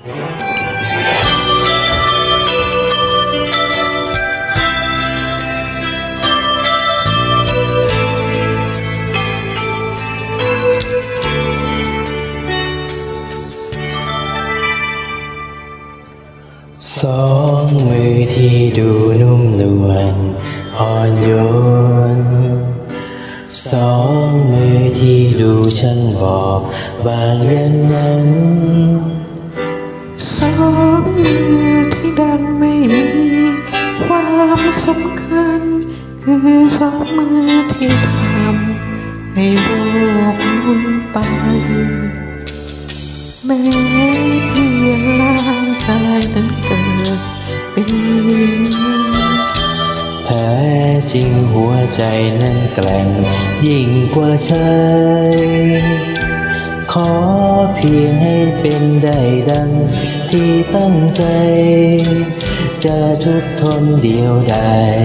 สองมือที่ดูนุ่มนวลอ่อนโยน สองมือที่ดันสองไม่มีความสำคัญ คือสองมือที่ทำให้โลกมุนไป แม้เพียงร่างกายนั้นเกิดเป็นแท้จริงหัวใจนั้นแกล่งยิ่งกว่าใชายขอเพียงให้เป็นได้ดัง ที่ตั้งใจ จะทุกข์ทนเดียวดาย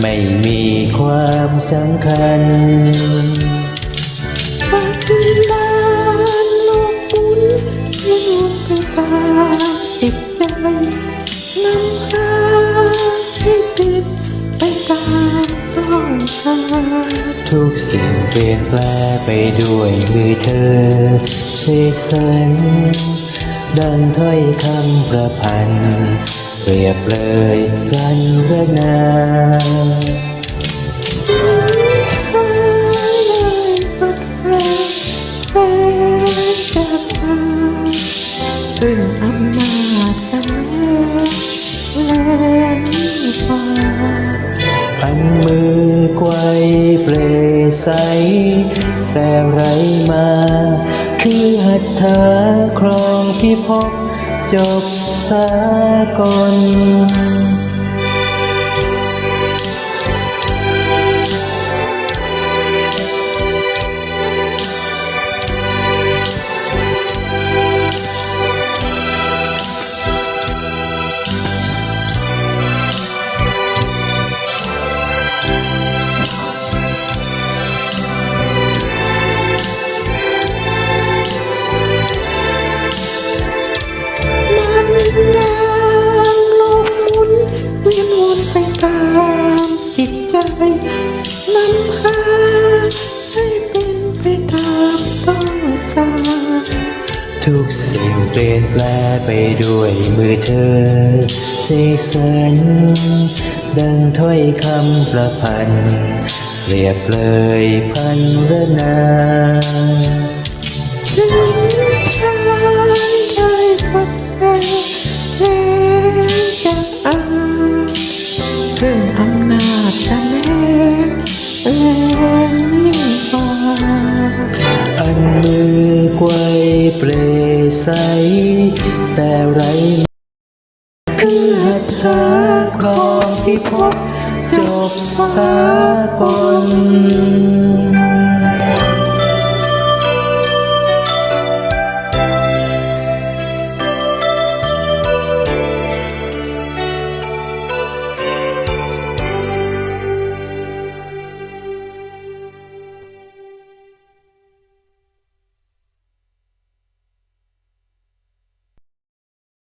ไม่มีความสำคัญปัจจุบันโลกหมุนเวียนไปตามจิตใจนำพาให้ติดไปตามต้องการทุกสิ่งเปลี่ยนแปลไปด้วยมือเธอเสกสรร ดังถ้อยคำประพันธ์เปรียบเลยกันระนาซึ่งอำนาจกันและฟ้าอันมือไกวเปลใสแต่ไรมา คือหัตถาครองที่พบจบสากล ทุกสิ่งเปลี่ยนแปลไปด้วยมือเธอเสกสรรดังถ้อยคำประพันธ์เปรียบเลยพันรนาถึงทาได้พบเธอแล้วจะอ่าซึ่งอำนาจกันแน่และยิ่งกว่าอันมือไกวเปล ใส แต่ไรคือหัตถาครองที่พบจบสากล